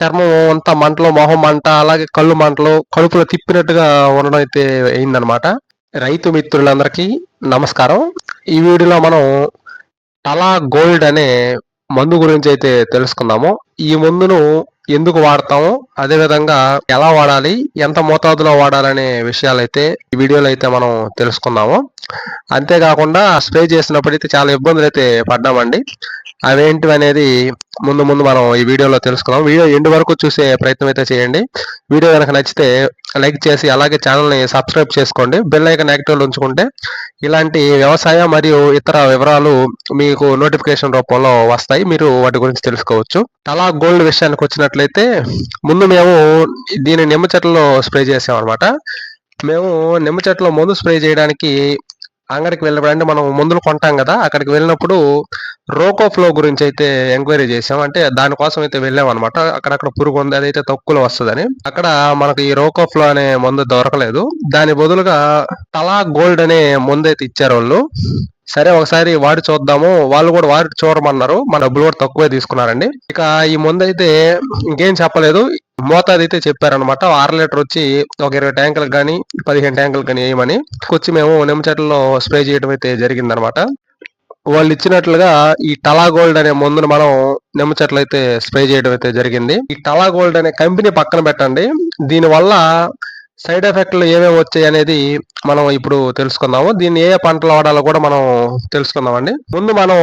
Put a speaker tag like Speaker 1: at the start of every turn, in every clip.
Speaker 1: చర్మం అంతా మంటలు మొహం మంట అలాగే కళ్ళు మంటలు కడుపులో తిప్పినట్టుగా ఉండడం అయితే అయిందనమాట రైతు మిత్రులందరికీ నమస్కారం. ఈ వీడియోలో మనం టలా గోల్డ్ అనే మందు గురించి అయితే తెలుసుకుందాము. ఈ మందును ఎందుకు వాడతాము? అదే విధంగా ఎలా వాడాలి? ఎంత మోతాదులో వాడాలనే విషయాలు అయితే ఈ వీడియోలో అయితే మనం తెలుసుకుందాము. అంతేకాకుండా స్ప్రే చేసినప్పుడు అయితే చాలా ఇబ్బందులు అయితే పడ్డామండి. అవేంటివి అనేది ముందు ముందు మనం ఈ వీడియోలో తెలుసుకుందాం. వీడియో ఎండు వరకు చూసే ప్రయత్నం అయితే చేయండి. వీడియో కనుక నచ్చితే లైక్ చేసి అలాగే ఛానల్ని సబ్స్క్రైబ్ చేసుకోండి. బెల్ ఐకన్ యాక్టివ్లో ఉంచుకుంటే ఇలాంటి వ్యవసాయ మరియు ఇతర వివరాలు మీకు నోటిఫికేషన్ రూపంలో వస్తాయి. మీరు వాటి గురించి తెలుసుకోవచ్చు. తలా గోల్డ్ విషయానికి వచ్చినట్లయితే ముందు మేము దీని నిమ్మ చెట్లలో స్ప్రే చేసాం అనమాట మేము నిమ్మ చెట్ల మందు స్ప్రే చేయడానికి అంగడికి వెళ్ళినప్పుడు మనం మందులు కొంటాం కదా అక్కడికి వెళ్ళినప్పుడు రోకో ఫ్లో గురించి అయితే ఎంక్వైరీ చేసాం అంటే దానికోసం అయితే వెళ్ళాం అనమాట అక్కడక్కడ పురుగు ఉంది అదైతే తక్కువలో వస్తుందని. అక్కడ మనకు ఈ రోకో ఫ్లో అనే మందు దొరకలేదు. దాని బదులుగా తలా గోల్డ్ అనే మందు అయితే ఇచ్చారు వాళ్ళు సరే ఒకసారి వాడి చూద్దాము. వాళ్ళు కూడా వాడి చూడమన్నారు. మన డబ్బులు కూడా తక్కువే తీసుకున్నారండి. ఇక ఈ మందు అయితే ఇంకేం చెప్పలేదు. మోతాదు అయితే చెప్పారనమాట ఆరు లీటర్ వచ్చి ఒక ఇరవై ట్యాంకులకు కానీ పదిహేను ట్యాంకులకు కానీ వేయమని. వచ్చి మేము నిమ్మ చెట్లలో స్ప్రే చేయడం అయితే జరిగిందనమాట వాళ్ళు ఇచ్చినట్లుగా ఈ టలా గోల్డ్ అనే మందును మనం నిమ్మ చెట్లు అయితే స్ప్రే చేయడం అయితే జరిగింది. ఈ టలా గోల్డ్ అనే కంపెనీ పక్కన పెట్టండి. దీని వల్ల సైడ్ ఎఫెక్ట్లు ఏమేమి వచ్చాయి అనేది మనం ఇప్పుడు తెలుసుకుందాము. దీన్ని ఏ పంటలు వాడాలో కూడా మనం తెలుసుకుందామండి. ముందు మనం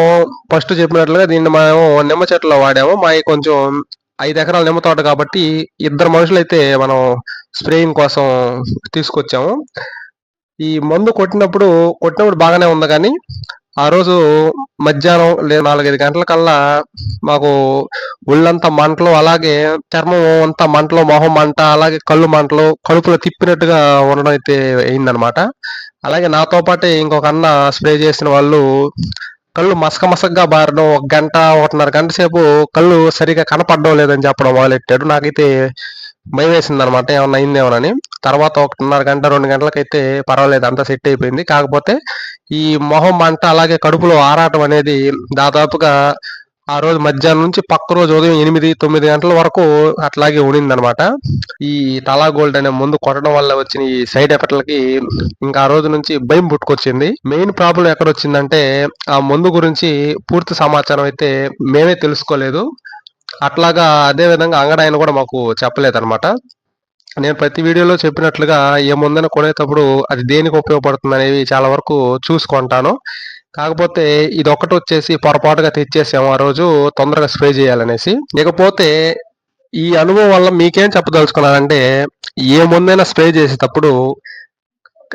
Speaker 1: ఫస్ట్ చెప్పినట్లుగా దీన్ని మేము నిమ్మ చెట్లు వాడాము. మా కొంచెం ఐదు ఎకరాల నిమ్మ తోట కాబట్టి ఇద్దరు మనుషులు అయితే మనం స్ప్రేయింగ్ కోసం తీసుకొచ్చాము. ఈ మందు కొట్టినప్పుడు కొట్టినప్పుడు బాగానే ఉంది కానీ ఆ రోజు మధ్యాహ్నం లేదా నాలుగైదు గంటల కల్లా మాకు ఒళ్ళంతా మంటలు అలాగే చర్మం అంతా మంటలు మొహం మంట అలాగే కళ్ళు మంటలు కడుపులో తిప్పినట్టుగా ఉండడం అయితే అయిందనమాట అలాగే నాతో పాటే ఇంకొక అన్న స్ప్రే చేసిన వాళ్ళు కళ్ళు మసక మసకగా బారడం ఒక గంట ఒకటిన్నర గంట సేపు కళ్ళు సరిగా కనపడడం లేదని చెప్పడం మొదలెట్టాడు నాకైతే భయం వేసింది అనమాట ఏమన్నా అయిందేమోనని తర్వాత ఒకటిన్నర గంట రెండు గంటలకైతే పర్వాలేదు అంతా సెట్ అయిపోయింది. కాకపోతే ఈ మొహం మంట అలాగే కడుపులో ఆరాటం అనేది దాదాపుగా ఆ రోజు మధ్యాహ్నం నుంచి పక్క రోజు ఉదయం ఎనిమిది తొమ్మిది గంటల వరకు అట్లాగే అనమాట ఈ తలా గోల్డ్ అనే ముందు కొట్టడం వల్ల వచ్చిన ఈ సైడ్ ఎఫెక్ట్లకి ఇంకా ఆ రోజు నుంచి భయం పుట్టుకొచ్చింది. మెయిన్ ప్రాబ్లం ఎక్కడ వచ్చిందంటే ఆ మందు గురించి పూర్తి సమాచారం అయితే మేమే తెలుసుకోలేదు. అట్లాగా అదే విధంగా అంగడాయన కూడా మాకు చెప్పలేదు అనమాట నేను ప్రతి వీడియోలో చెప్పినట్లుగా ఏ ముందని కొనేటప్పుడు అది దేనికి ఉపయోగపడుతుంది అనేవి చాలా వరకు చూసుకుంటాను. కాకపోతే ఇది ఒకటి వచ్చేసి పొరపాటుగా తెచ్చేసాము ఆ రోజు తొందరగా స్ప్రే చేయాలనేసి. ఇకపోతే ఈ అనుభవం వల్ల మీకేం చెప్పదలుచుకున్నారంటే ఏ ముందైనా స్ప్రే చేసేటప్పుడు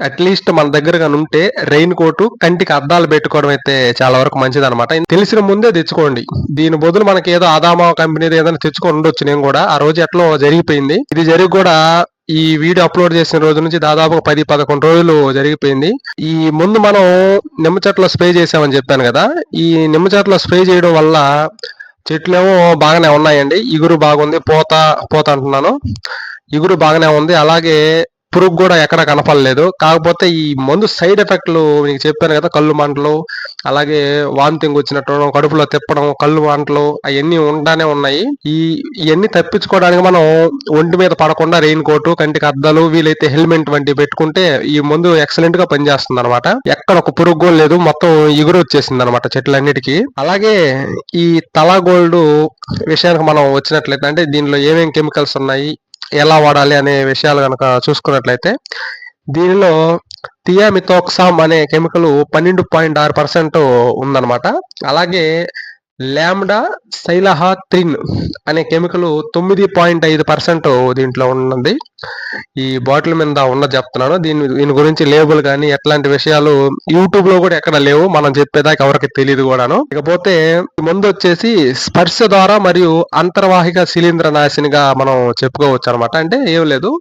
Speaker 1: అట్లీస్ట్ మన దగ్గర ఉంటే రెయిన్ కోటు కంటికి అద్దాలు పెట్టుకోవడం అయితే చాలా వరకు మంచిది అనమాట తెలిసిన ముందే తెచ్చుకోండి. దీని బదులు మనకి ఏదో ఆదామా కంపెనీ ఏదైనా తెచ్చుకొని ఉండొచ్చు నేను కూడా. ఆ రోజు ఎట్లా జరిగిపోయింది? ఇది జరిగి కూడా ఈ వీడియో అప్లోడ్ చేసిన రోజు నుంచి దాదాపు పది పదకొండు రోజులు జరిగిపోయింది. ఈ ముందు మనం నిమ్మ చెట్లు స్ప్రే చేసామని చెప్పాను కదా ఈ నిమ్మ చెట్లు స్ప్రే చేయడం వల్ల చెట్లేమో బాగానే ఉన్నాయండి. ఇగురు బాగుంది పోత పోత అంటున్నాను. ఇగురు బాగానే ఉంది. అలాగే పురుగు కూడా ఎక్కడ కనపడలేదు. కాకపోతే ఈ మందు సైడ్ ఎఫెక్ట్లు మీకు చెప్పాను కదా కళ్ళు మంటలు అలాగే వాంతింగ్ వచ్చినట్టు కడుపులో తిప్పడం కళ్ళు మంటలు అవన్నీ ఉండానే ఉన్నాయి. ఈ ఇవన్నీ తప్పించుకోవడానికి మనం ఒంటి మీద పడకుండా రెయిన్ కోటు కంటికి అద్దాలు వీలైతే హెల్మెట్ వంటివి పెట్టుకుంటే ఈ మందు ఎక్సలెంట్గా పనిచేస్తుంది అనమాట ఎక్కడ ఒక పురుగు లేదు మొత్తం ఇగురు వచ్చేసింది అనమాట చెట్లన్నిటికీ. అలాగే ఈ తలా గోల్డ్ విషయానికి మనం వచ్చినట్లయితే అంటే దీనిలో ఏమేమి కెమికల్స్ ఉన్నాయి ఎలా వాడాలి అనే విషయాలు కనుక చూసుకున్నట్లయితే దీనిలో థియామిథోక్సామ్ అనే కెమికల్ పన్నెండు పాయింట్ ఆరు పర్సెంట్ ఉందన్నమాట. అలాగే ల్యామ్డా సైలహాత్రిన్ అనే కెమికల్ తొమ్మిది పాయింట్ ఐదు పర్సెంట్ దీంట్లో ఉన్నది. ఈ బాటిల్ మీద ఉన్న చెప్తున్నాను. దీని దీని గురించి లేబుల్ కానీ ఎట్లాంటి విషయాలు యూట్యూబ్లో కూడా ఎక్కడ లేవు. మనం చెప్పేదాకా ఎవరికి తెలియదు కూడాను. ఇకపోతే ముందు వచ్చేసి స్పర్శ ద్వారా మరియు అంతర్వాహిక శిలీంద్ర నాశినిగా మనం చెప్పుకోవచ్చు అనమాట అంటే ఏం లేదు.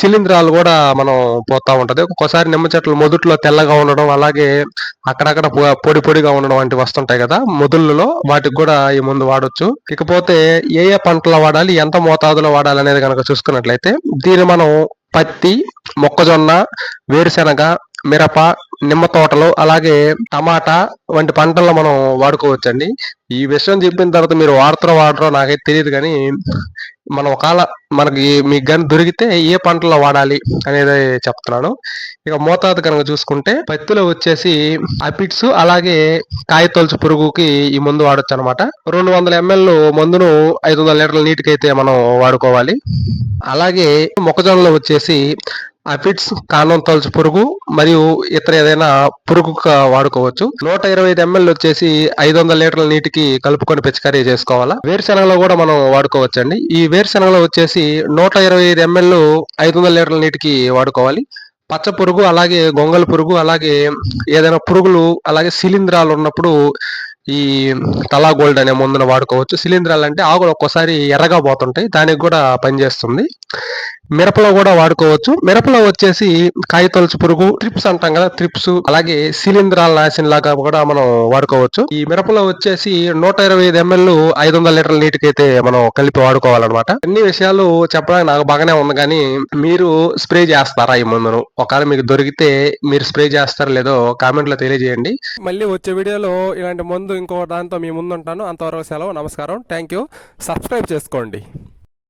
Speaker 1: శిలీంధ్రాలు కూడా మనం పోతా ఉంటది. ఒక్కొక్కసారి నిమ్మ చెట్లు మొదట్లో తెల్లగా ఉండడం అలాగే అక్కడక్కడ పొడి పొడిగా ఉండడం వంటివి వస్తుంటాయి కదా. మొదళ్ళలో వాటికి కూడా ఈ ముందు వాడొచ్చు. ఇకపోతే ఏ ఏ పంటలు వాడాలి ఎంత మోతాదులో వాడాలి అనేది కనుక చూసుకున్నట్లయితే దీన్ని మనం పత్తి మొక్కజొన్న వేరుశెనగ మిరప నిమ్మ తోటలు అలాగే టమాటా వంటి పంటల్లో మనం వాడుకోవచ్చండి. ఈ విషయం చెప్పిన తర్వాత మీరు వాడతారో వాడరో నాకైతే తెలియదు కానీ మనం ఒకవేళ మనకి మీకు గన్ దొరికితే ఏ పంటలో వాడాలి అనేది చెప్తున్నాను. ఇక మోతాదు కనుక చూసుకుంటే పత్తిలో వచ్చేసి అపిడ్స్ అలాగే కాయతొలుచు పురుగుకి ఈ మందు వాడొచ్చు అనమాట రెండు వందల ఎంఎల్ మందును ఐదు వందల లీటర్ల నీటికి అయితే మనం వాడుకోవాలి. అలాగే మొక్కజొన్నలో వచ్చేసి అఫిడ్స్ కాండం తొలచు పురుగు మరియు ఇతర ఏదైనా పురుగు వాడుకోవచ్చు. నూట ఇరవై ఐదు ఎంఎల్ వచ్చేసి ఐదు వందల లీటర్ల నీటికి కలుపుకొని పిచికారీ చేసుకోవాలా? వేరుశనగలో కూడా మనం వాడుకోవచ్చు అండి ఈ వేరుశనగలో వచ్చేసి నూట ఇరవై ఐదు ఎంఎల్ ఐదు వందల లీటర్ల నీటికి వాడుకోవాలి. పచ్చ పురుగు అలాగే గొంగల పురుగు అలాగే ఏదైనా పురుగులు అలాగే శిలీంధ్రాలు ఉన్నప్పుడు ఈ తలా గోల్డ్ అనే మందును వాడుకోవచ్చు. శిలీంధ్రాలు అంటే ఆకులు ఒక్కోసారి ఎర్రగా పోతుంటాయి. దానికి కూడా పనిచేస్తుంది. మిరపలో కూడా వాడుకోవచ్చు. మిరపలో వచ్చేసి కాయతొలచు పురుగు ట్రిప్స్ అంటాం కదా ట్రిప్స్ అలాగే శిలీంధ్రాల నాశనం లాగా కూడా మనం వాడుకోవచ్చు. ఈ మిరపలో వచ్చేసి నూట ఇరవై ఐదు ఎంఎల్ ఐదు వందల లీటర్ల నీటికి అయితే మనం కలిపి వాడుకోవాలన్నమాట. అన్ని విషయాలు చెప్పడానికి నాకు బాగానే ఉంది కానీ మీరు స్ప్రే చేస్తారా ఈ మందును? ఒకవేళ మీకు దొరికితే మీరు స్ప్రే చేస్తారా లేదో కామెంట్లో తెలియజేయండి.
Speaker 2: మళ్ళీ వచ్చే వీడియోలో ఇలాంటి మందు ఇంకో దాంతో మీ ముందు ఉంటాను అంతవరకు సెలవు నమస్కారం. థ్యాంక్ యూ సబ్స్క్రైబ్ చేసుకోండి.